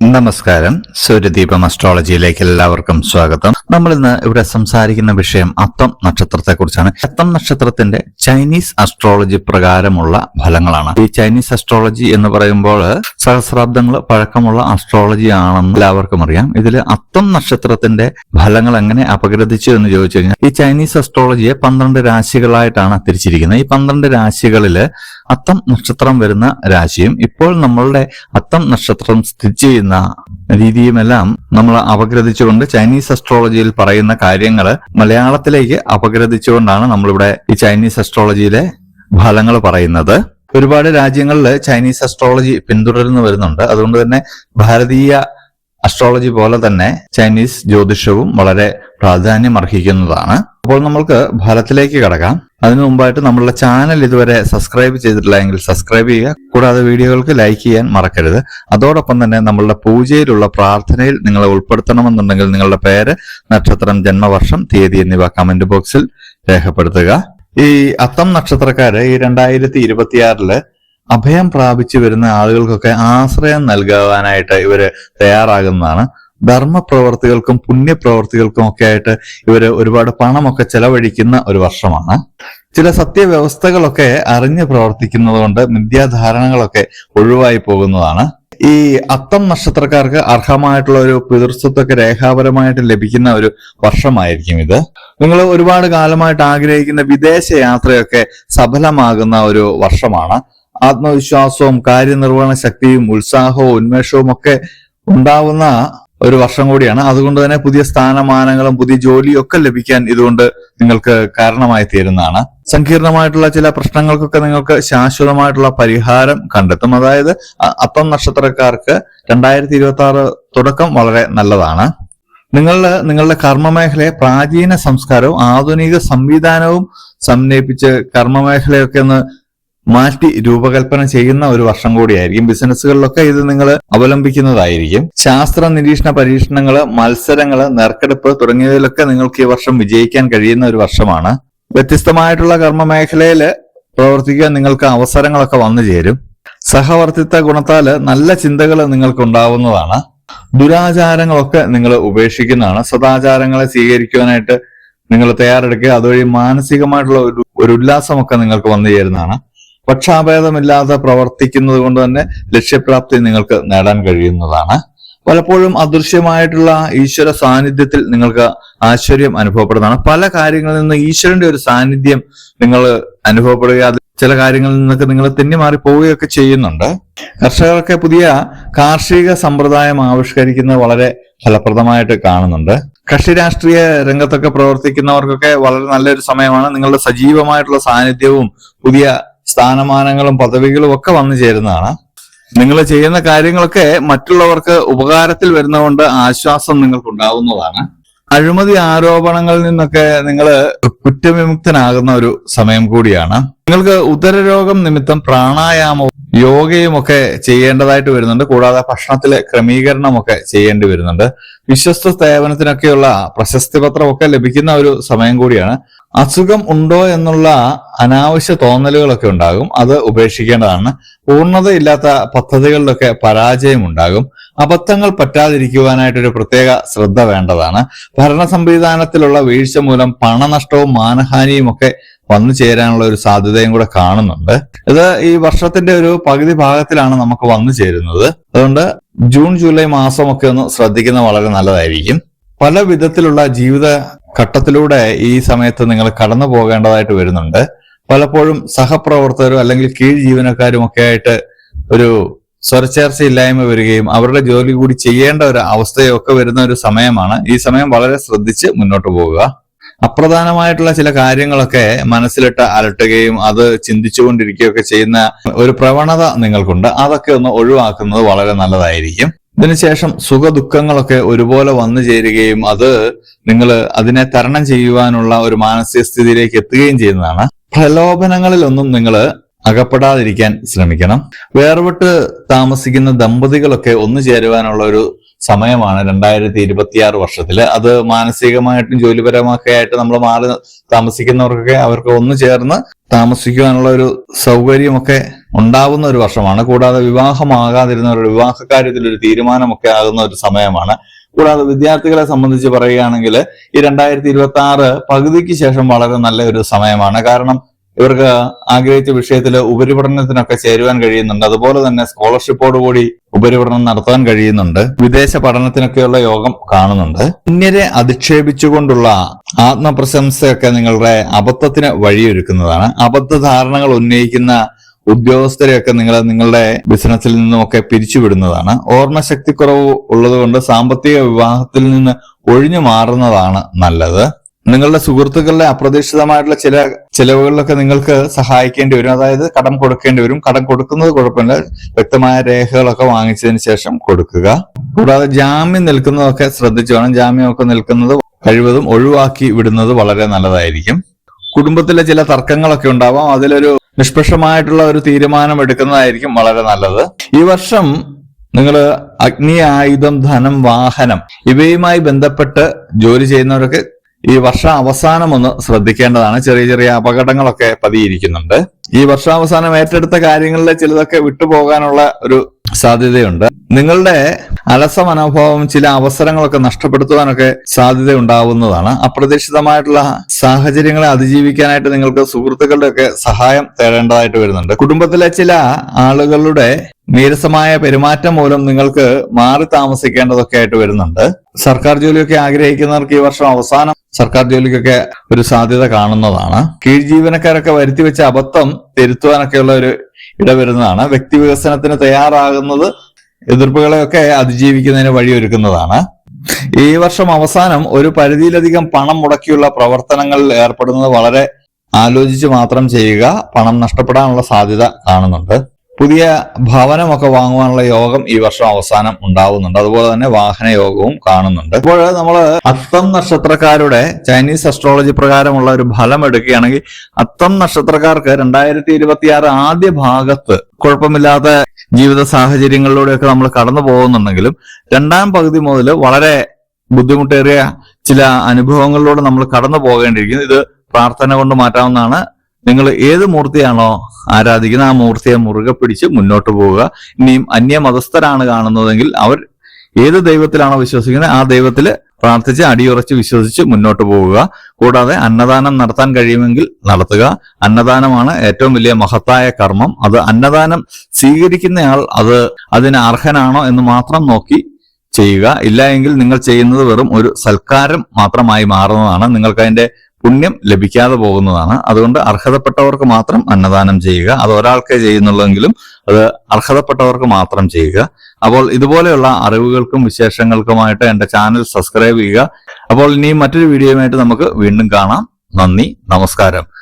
നമസ്കാരം. സൂര്യദീപം അസ്ട്രോളജിയിലേക്ക് എല്ലാവർക്കും സ്വാഗതം. നമ്മൾ ഇന്ന് ഇവിടെ സംസാരിക്കുന്ന വിഷയം അത്തം നക്ഷത്രത്തെ കുറിച്ചാണ് അത്തം നക്ഷത്രത്തിന്റെ ചൈനീസ് അസ്ട്രോളജി പ്രകാരമുള്ള ഫലങ്ങളാണ്. ഈ ചൈനീസ് അസ്ട്രോളജി എന്ന് പറയുമ്പോൾ സഹസ്രാബ്ദങ്ങൾ പഴക്കമുള്ള അസ്ട്രോളജി ആണെന്ന് എല്ലാവർക്കും അറിയാം. ഇതിൽ അത്തം നക്ഷത്രത്തിന്റെ ഫലങ്ങൾ എങ്ങനെ അപഗ്രഥിച്ചു എന്ന് ചോദിച്ചു കഴിഞ്ഞാൽ ഈ ചൈനീസ് അസ്ട്രോളജിയെ പന്ത്രണ്ട് രാശികളായിട്ടാണ് തിരിച്ചിരിക്കുന്നത്. ഈ പന്ത്രണ്ട് രാശികളിൽ അത്തം നക്ഷത്രം വരുന്ന രാശിയും ഇപ്പോൾ നമ്മളുടെ അത്തം നക്ഷത്രം സ്ഥിതി ചെയ്യുന്ന രീതിയുമെല്ലാം നമ്മൾ അപഗ്രഥിച്ചുകൊണ്ട് ചൈനീസ് അസ്ട്രോളജിയിൽ പറയുന്ന കാര്യങ്ങൾ മലയാളത്തിലേക്ക് അപഗ്രഥിച്ചുകൊണ്ടാണ് നമ്മളിവിടെ ഈ ചൈനീസ് അസ്ട്രോളജിയിലെ ഫലങ്ങൾ പറയുന്നത്. ഒരുപാട് രാജ്യങ്ങളിൽ ചൈനീസ് അസ്ട്രോളജി പിന്തുടർന്നു വരുന്നുണ്ട്. അതുകൊണ്ട് തന്നെ ഭാരതീയ അസ്ട്രോളജി പോലെ തന്നെ ചൈനീസ് ജ്യോതിഷവും വളരെ പ്രാധാന്യം അർഹിക്കുന്നതാണ്. അപ്പോൾ നമ്മൾക്ക് ഫലത്തിലേക്ക് കടക്കാം. അതിനു മുമ്പായിട്ട് നമ്മളുടെ ചാനൽ ഇതുവരെ സബ്സ്ക്രൈബ് ചെയ്തിട്ടില്ല എങ്കിൽ സബ്സ്ക്രൈബ് ചെയ്യുക. കൂടാതെ വീഡിയോകൾക്ക് ലൈക്ക് ചെയ്യാൻ മറക്കരുത്. അതോടൊപ്പം തന്നെ നമ്മളുടെ പൂജയിലുള്ള പ്രാർത്ഥനയിൽ നിങ്ങളെ ഉൾപ്പെടുത്തണമെന്നുണ്ടെങ്കിൽ നിങ്ങളുടെ പേര് നക്ഷത്രം ജന്മവർഷം തീയതി എന്നിവ കമന്റ് ബോക്സിൽ രേഖപ്പെടുത്തുക. ഈ അത്തം നക്ഷത്രക്കാര് ഈ രണ്ടായിരത്തി ഇരുപത്തിയാറിൽ അഭയം പ്രാപിച്ചു വരുന്ന ആളുകൾക്കൊക്കെ ആശ്രയം നൽകുവാനായിട്ട് ഇവർ തയ്യാറാകുന്നതാണ്. ധർമ്മപ്രവർത്തികൾക്കും പുണ്യപ്രവർത്തികൾക്കും ഒക്കെ ആയിട്ട് ഇവർ ഒരുപാട് പണമൊക്കെ ചെലവഴിക്കുന്ന ഒരു വർഷമാണ്. ചില സത്യവ്യവസ്ഥകളൊക്കെ അറിഞ്ഞ് പ്രവർത്തിക്കുന്നത് കൊണ്ട് മിഥ്യാധാരണകളൊക്കെ ഒഴിവായി പോകുന്നതാണ്. ഈ അത്തം നക്ഷത്രക്കാർക്ക് അർഹമായിട്ടുള്ള ഒരു പിതൃസ്വത്തൊക്കെ രേഖാപരമായിട്ട് ലഭിക്കുന്ന ഒരു വർഷമായിരിക്കും ഇത്. നിങ്ങൾ ഒരുപാട് കാലമായിട്ട് ആഗ്രഹിക്കുന്ന വിദേശ യാത്രയൊക്കെ സഫലമാകുന്ന ഒരു വർഷമാണ്. ആത്മവിശ്വാസവും കാര്യനിർവഹണ ശക്തിയും ഉത്സാഹവും ഉന്മേഷവും ഒക്കെ ഉണ്ടാവുന്ന ഒരു വർഷം കൂടിയാണ്. അതുകൊണ്ട് തന്നെ പുതിയ സ്ഥാനമാനങ്ങളും പുതിയ ജോലിയും ഒക്കെ ലഭിക്കാൻ ഇതുകൊണ്ട് നിങ്ങൾക്ക് കാരണമായി തീരുന്നതാണ്. സങ്കീർണമായിട്ടുള്ള ചില പ്രശ്നങ്ങൾക്കൊക്കെ നിങ്ങൾക്ക് ശാശ്വതമായിട്ടുള്ള പരിഹാരം കണ്ടെത്തും. അതായത് അപ്പം നക്ഷത്രക്കാർക്ക് രണ്ടായിരത്തി ഇരുപത്തി ആറ് തുടക്കം വളരെ നല്ലതാണ്. നിങ്ങൾ നിങ്ങളുടെ കർമ്മമേഖലയെ പ്രാചീന സംസ്കാരവും ആധുനിക സംവിധാനവും സമന്വയിപ്പിച്ച് കർമ്മമേഖലയൊക്കെ ഒന്ന് മാറ്റി രൂപകൽപ്പന ചെയ്യുന്ന ഒരു വർഷം കൂടിയായിരിക്കും. ബിസിനസ്സുകളിലൊക്കെ ഇത് നിങ്ങൾ അവലംബിക്കുന്നതായിരിക്കും. ശാസ്ത്ര നിരീക്ഷണ പരീക്ഷണങ്ങൾ മത്സരങ്ങൾ നെർക്കെടുപ്പ് തുടങ്ങിയതിലൊക്കെ നിങ്ങൾക്ക് ഈ വർഷം വിജയിക്കാൻ കഴിയുന്ന ഒരു വർഷമാണ്. വ്യത്യസ്തമായിട്ടുള്ള കർമ്മ മേഖലയിൽ പ്രവർത്തിക്കാൻ നിങ്ങൾക്ക് അവസരങ്ങളൊക്കെ വന്നു ചേരും. സഹവർത്തിത്വ ഗുണത്താൽ നല്ല ചിന്തകൾ നിങ്ങൾക്ക് ഉണ്ടാവുന്നതാണ് ദുരാചാരങ്ങളൊക്കെ നിങ്ങൾ ഉപേക്ഷിക്കുന്നതാണ്. സദാചാരങ്ങളെ സ്വീകരിക്കുവാനായിട്ട് നിങ്ങൾ തയ്യാറെടുക്കുക അതുവഴി മാനസികമായിട്ടുള്ള ഒരു ഒരു ഉല്ലാസമൊക്കെ നിങ്ങൾക്ക് വന്നു ചേരുന്നതാണ്. പക്ഷാഭേദമില്ലാതെ പ്രവർത്തിക്കുന്നത് കൊണ്ട് തന്നെ ലക്ഷ്യപ്രാപ്തി നിങ്ങൾക്ക് നേടാൻ കഴിയുന്നതാണ്. പലപ്പോഴും അദൃശ്യമായിട്ടുള്ള ഈശ്വര സാന്നിധ്യത്തിൽ നിങ്ങൾക്ക് ആശ്ചര്യം അനുഭവപ്പെടുന്നതാണ്. പല കാര്യങ്ങളിൽ നിന്ന് ഈശ്വരന്റെ ഒരു സാന്നിധ്യം നിങ്ങൾ അനുഭവപ്പെടുക ചില കാര്യങ്ങളിൽ നിന്നൊക്കെ നിങ്ങൾ തെന്നിമാറി പോവുകയൊക്കെ ചെയ്യുന്നുണ്ട്. കർഷകർക്ക് പുതിയ കാർഷിക സമ്പ്രദായം ആവിഷ്കരിക്കുന്നത് വളരെ ഫലപ്രദമായിട്ട് കാണുന്നുണ്ട്. കക്ഷി രാഷ്ട്രീയ രംഗത്തൊക്കെ പ്രവർത്തിക്കുന്നവർക്കൊക്കെ വളരെ നല്ലൊരു സമയമാണ്. നിങ്ങളുടെ സജീവമായിട്ടുള്ള സാന്നിധ്യവും പുതിയ സ്ഥാനമാനങ്ങളും പദവികളും ഒക്കെ വന്നു ചേരുന്നതാണ്. നിങ്ങൾ ചെയ്യുന്ന കാര്യങ്ങളൊക്കെ മറ്റുള്ളവർക്ക് ഉപകാരത്തിൽ വരുന്നതുകൊണ്ട് ആശ്വാസം നിങ്ങൾക്ക് ഉണ്ടാവുന്നതാണ് അഴിമതി ആരോപണങ്ങളിൽ നിന്നൊക്കെ നിങ്ങൾ കുറ്റവിമുക്തനാകുന്ന ഒരു സമയം കൂടിയാണ്. നിങ്ങൾക്ക് ഉദരരോഗം നിമിത്തം പ്രാണായാമവും യോഗയും ഒക്കെ ചെയ്യേണ്ടതായിട്ട് വരുന്നുണ്ട്. കൂടാതെ ഭക്ഷണത്തിലെ ക്രമീകരണമൊക്കെ ചെയ്യേണ്ടി വരുന്നുണ്ട്. വിശ്വസ്ത സേവനത്തിനൊക്കെയുള്ള പ്രശസ്തി പത്രമൊക്കെ ലഭിക്കുന്ന ഒരു സമയം കൂടിയാണ്. അസുഖം ഉണ്ടോ എന്നുള്ള അനാവശ്യ തോന്നലുകളൊക്കെ ഉണ്ടാകും. അത് ഉപേക്ഷിക്കേണ്ടതാണ്. പൂർണതയില്ലാത്ത പദ്ധതികളിലൊക്കെ പരാജയം ഉണ്ടാകും. അബദ്ധങ്ങൾ പറ്റാതിരിക്കുവാനായിട്ടൊരു പ്രത്യേക ശ്രദ്ധ വേണ്ടതാണ്. ഭരണ സംവിധാനത്തിലുള്ള വീഴ്ച മൂലം പണനഷ്ടവും മാനഹാനിയും ഒക്കെ വന്നു ചേരാനുള്ള ഒരു സാധ്യതയും കൂടെ കാണുന്നുണ്ട്. ഇത് ഈ വർഷത്തിന്റെ ഒരു പകുതി ഭാഗത്തിലാണ് നമുക്ക് വന്നു ചേരുന്നത്. അതുകൊണ്ട് ജൂൺ ജൂലൈ മാസമൊക്കെ ഒന്ന് ശ്രദ്ധിക്കുന്നത് വളരെ നല്ലതായിരിക്കും. പല വിധത്തിലുള്ള ജീവിത ഘട്ടത്തിലൂടെ ഈ സമയത്ത് നിങ്ങൾ കടന്നു പോകേണ്ടതായിട്ട് വരുന്നുണ്ട്. പലപ്പോഴും സഹപ്രവർത്തകരും അല്ലെങ്കിൽ കീഴ് ജീവനക്കാരും ഒക്കെ ആയിട്ട് ഒരു സ്വരച്ചേർച്ചയില്ലായ്മ വരികയും അവരുടെ ജോലി കൂടി ചെയ്യേണ്ട ഒരു അവസ്ഥയൊക്കെ വരുന്ന ഒരു സമയമാണ്. ഈ സമയം വളരെ ശ്രദ്ധിച്ച് മുന്നോട്ട് പോവുക. അപ്രധാനമായിട്ടുള്ള ചില കാര്യങ്ങളൊക്കെ മനസ്സിലിട്ട് അലട്ടുകയും അത് ചിന്തിച്ചുകൊണ്ടിരിക്കുകയൊക്കെ ചെയ്യുന്ന ഒരു പ്രവണത നിങ്ങൾക്കുണ്ട്. അതൊക്കെ ഒന്ന് ഒഴിവാക്കുന്നത് വളരെ നല്ലതായിരിക്കും. ഇതിനുശേഷം സുഖദുഃഖങ്ങളൊക്കെ ഒരുപോലെ വന്നു ചേരുകയും അത് നിങ്ങൾ അതിനെ തരണം ചെയ്യുവാനുള്ള ഒരു മാനസിക സ്ഥിതിയിലേക്ക് എത്തുകയും ചെയ്യുന്നതാണ്. പ്രലോഭനങ്ങളിലൊന്നും നിങ്ങൾ അകപ്പെടാതിരിക്കാൻ ശ്രമിക്കണം. വേർപെട്ട് താമസിക്കുന്ന ദമ്പതികളൊക്കെ ഒന്നു ചേരുവാനുള്ള ഒരു സമയമാണ് രണ്ടായിരത്തി ഇരുപത്തിയാറ് വർഷത്തിൽ. അത് മാനസികമായിട്ടും ജോലിപരമൊക്കെ ആയിട്ട് നമ്മൾ മാറി താമസിക്കുന്നവർക്കൊക്കെ അവർക്ക് ഒന്നു ചേർന്ന് താമസിക്കുവാനുള്ള ഒരു സൗകര്യമൊക്കെ ഉണ്ടാവുന്ന ഒരു വർഷമാണ്. കൂടാതെ വിവാഹമാകാതിരുന്ന ഒരു വിവാഹ കാര്യത്തിൽ ഒരു തീരുമാനമൊക്കെ ആകുന്ന ഒരു സമയമാണ്. കൂടാതെ വിദ്യാർത്ഥികളെ സംബന്ധിച്ച് പറയുകയാണെങ്കിൽ ഈ രണ്ടായിരത്തി ഇരുപത്തി ആറ് പകുതിക്ക് ശേഷം വളരെ നല്ല ഒരു സമയമാണ്. കാരണം ഇവർക്ക് ആഗ്രഹിച്ച വിഷയത്തിൽ ഉപരിപഠനത്തിനൊക്കെ ചേരുവാൻ കഴിയുന്നുണ്ട്. അതുപോലെ തന്നെ സ്കോളർഷിപ്പോട് കൂടി ഉപരിപഠനം നടത്താൻ കഴിയുന്നുണ്ട്. വിദേശ പഠനത്തിനൊക്കെയുള്ള യോഗം കാണുന്നുണ്ട്. അന്യരെ അധിക്ഷേപിച്ചുകൊണ്ടുള്ള ആത്മപ്രശംസയൊക്കെ നിങ്ങളുടെ അബദ്ധത്തിന് വഴിയൊരുക്കുന്നതാണ്. അബദ്ധ ധാരണകൾ ഉന്നയിക്കുന്ന ഉദ്യോഗസ്ഥരെയൊക്കെ നിങ്ങൾ നിങ്ങളുടെ ബിസിനസ്സിൽ നിന്നുമൊക്കെ പിരിച്ചുവിടുന്നതാണ്. ഓർമ്മശക്തിക്കുറവ് ഉള്ളതുകൊണ്ട് സാമ്പത്തിക വിവാഹത്തിൽ നിന്ന് ഒഴിഞ്ഞു മാറുന്നതാണ് നല്ലത്. നിങ്ങളുടെ സുഹൃത്തുക്കളുടെ അപ്രതീക്ഷിതമായിട്ടുള്ള ചില ചിലവുകളിലൊക്കെ നിങ്ങൾക്ക് സഹായിക്കേണ്ടി വരും. അതായത് കടം കൊടുക്കേണ്ടി വരും. കടം കൊടുക്കുന്നത് കുഴപ്പമില്ല. വ്യക്തമായ രേഖകളൊക്കെ വാങ്ങിച്ചതിന് ശേഷം കൊടുക്കുക. കൂടാതെ ജാമ്യം നിൽക്കുന്നതൊക്കെ ശ്രദ്ധിച്ചു വേണം. ജാമ്യമൊക്കെ നിൽക്കുന്നത് കഴിവതും ഒഴിവാക്കി വിടുന്നത് വളരെ നല്ലതായിരിക്കും. കുടുംബത്തിലെ ചില തർക്കങ്ങളൊക്കെ ഉണ്ടാവാം. അതിലൊരു നിഷ്പക്ഷമായിട്ടുള്ള ഒരു തീരുമാനം എടുക്കുന്നതായിരിക്കും വളരെ നല്ലത്. ഈ വർഷം നിങ്ങൾ അഗ്നി ആയുധം ധനം വാഹനം ഇവയുമായി ബന്ധപ്പെട്ട് ജോലി ചെയ്യുന്നവർക്ക് ഈ വർഷം അവസാനം ഒന്ന് ശ്രദ്ധിക്കേണ്ടതാണ്. ചെറിയ ചെറിയ അപകടങ്ങളൊക്കെ പതിയിരിക്കുന്നുണ്ട്. ഈ വർഷാവസാനം ഏറ്റെടുത്ത കാര്യങ്ങളിൽ ചിലതൊക്കെ വിട്ടുപോകാനുള്ള ഒരു സാധ്യതയുണ്ട്. നിങ്ങളുടെ അലസ മനോഭാവം ചില അവസരങ്ങളൊക്കെ നഷ്ടപ്പെടുത്തുവാനൊക്കെ സാധ്യത ഉണ്ടാവുന്നതാണ് അപ്രതീക്ഷിതമായിട്ടുള്ള സാഹചര്യങ്ങളെ അതിജീവിക്കാനായിട്ട് നിങ്ങൾക്ക് സുഹൃത്തുക്കളുടെ ഒക്കെ സഹായം തേടേണ്ടതായിട്ട് വരുന്നുണ്ട്. കുടുംബത്തിലെ ചില ആളുകളുടെ നീരസമായ പെരുമാറ്റം മൂലം നിങ്ങൾക്ക് മാറി താമസിക്കേണ്ടതൊക്കെ ആയിട്ട് വരുന്നുണ്ട്. സർക്കാർ ജോലിയൊക്കെ ആഗ്രഹിക്കുന്നവർക്ക് ഈ വർഷം അവസാനം സർക്കാർ ജോലിക്കൊക്കെ ഒരു സാധ്യത കാണുന്നതാണ്. കീഴ് ജീവനക്കാരൊക്കെ വരുത്തി വെച്ച അബദ്ധം തിരുത്തുവാനൊക്കെയുള്ള ഒരു ഇടവരുന്നതാണ്. വ്യക്തി വികസനത്തിന് തയ്യാറാകുന്നത് എതിർപ്പുകളെയൊക്കെ അതിജീവിക്കുന്നതിന് വഴിയൊരുക്കുന്നതാണ്. ഈ വർഷം അവസാനം ഒരു പരിധിയിലധികം പണം മുടക്കിയുള്ള പ്രവർത്തനങ്ങളിൽ ഏർപ്പെടുന്നത് വളരെ ആലോചിച്ച് മാത്രം ചെയ്യുക. പണം നഷ്ടപ്പെടാനുള്ള സാധ്യത കാണുന്നുണ്ട്. പുതിയ ഭവനമൊക്കെ വാങ്ങുവാനുള്ള യോഗം ഈ വർഷം അവസാനം ഉണ്ടാവുന്നുണ്ട്. അതുപോലെ തന്നെ വാഹന യോഗവും കാണുന്നുണ്ട്. ഇപ്പോൾ നമ്മൾ അത്തം നക്ഷത്രക്കാരുടെ ചൈനീസ് അസ്ട്രോളജി പ്രകാരമുള്ള ഒരു ഫലം എടുക്കുകയാണെങ്കിൽ അത്തം നക്ഷത്രക്കാർക്ക് രണ്ടായിരത്തി ഇരുപത്തിയാറ് ആദ്യ ഭാഗത്ത് കുഴപ്പമില്ലാത്ത ജീവിത സാഹചര്യങ്ങളിലൂടെയൊക്കെ നമ്മൾ കടന്നു പോകുന്നുണ്ടെങ്കിലും രണ്ടാം പകുതി മുതൽ വളരെ ബുദ്ധിമുട്ടേറിയ ചില അനുഭവങ്ങളിലൂടെ നമ്മൾ കടന്നു പോകേണ്ടിയിരിക്കുന്നു. ഇത് പ്രാർത്ഥന കൊണ്ട് മാറ്റാവുന്നതാണ്. നിങ്ങൾ ഏത് മൂർത്തിയാണോ ആരാധിക്കുന്നത് ആ മൂർത്തിയെ മുറുകെ പിടിച്ച് മുന്നോട്ട് പോവുക. ഇനിയും അന്യമതസ്ഥരാണ് കാണുന്നതെങ്കിൽ അവർ ഏത് ദൈവത്തിലാണോ വിശ്വസിക്കുന്നത് ആ ദൈവത്തിൽ പ്രാർത്ഥിച്ച് അടിയുറച്ച് വിശ്വസിച്ച് മുന്നോട്ട് പോവുക. കൂടാതെ അന്നദാനം നടത്താൻ കഴിയുമെങ്കിൽ നടത്തുക. അന്നദാനമാണ് ഏറ്റവും വലിയ മഹത്തായ കർമ്മം. അത് അന്നദാനം സ്വീകരിക്കുന്നയാൾ അത് അതിന് അർഹനാണോ എന്ന് മാത്രം നോക്കി ചെയ്യുക. ഇല്ല എങ്കിൽ നിങ്ങൾ ചെയ്യുന്നത് വെറും ഒരു സൽക്കാരം മാത്രമായി മാറുന്നതാണ്. നിങ്ങൾക്ക് അതിന്റെ പുണ്യം ലഭിക്കാതെ പോകുന്നതാണ്. അതുകൊണ്ട് അർഹതപ്പെട്ടവർക്ക് മാത്രം അന്നദാനം ചെയ്യുക. അത് ഒരാൾക്കേ ചെയ്യുന്നുള്ളെങ്കിലും അത് അർഹതപ്പെട്ടവർക്ക് മാത്രം ചെയ്യുക. അപ്പോൾ ഇതുപോലെയുള്ള അറിവുകൾക്കും വിശേഷങ്ങൾക്കുമായിട്ട് എന്റെ ചാനൽ സബ്സ്ക്രൈബ് ചെയ്യുക. അപ്പോൾ ഇനി മറ്റൊരു വീഡിയോയുമായിട്ട് നമുക്ക് വീണ്ടും കാണാം. നന്ദി. നമസ്കാരം.